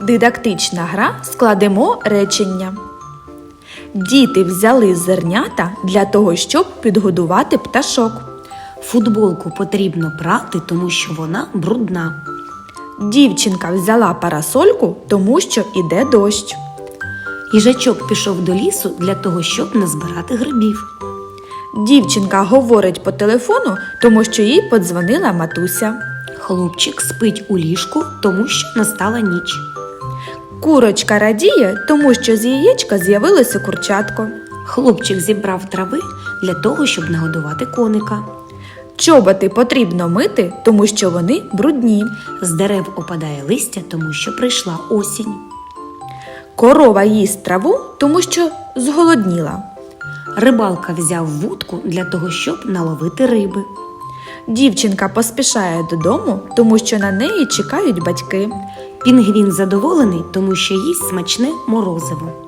Дидактична гра складемо речення. Діти взяли зернята для того, щоб підгодувати пташок. Футболку потрібно прати, тому що вона брудна. Дівчинка взяла парасольку, тому що іде дощ. Їжачок пішов до лісу для того, щоб назбирати грибів. Дівчинка говорить по телефону, тому що їй подзвонила матуся. Хлопчик спить у ліжку, тому що настала ніч. Курочка радіє, тому що з яєчка з'явилося курчатко. Хлопчик зібрав трави для того, щоб нагодувати коника. Чоботи потрібно мити, тому що вони брудні. З дерев опадає листя, тому що прийшла осінь. Корова їсть траву, тому що зголодніла. Рибалка взяв вудку для того, щоб наловити риби. Дівчинка поспішає додому, тому що на неї чекають батьки. Пінгвін задоволений, тому що їсть смачне морозиво.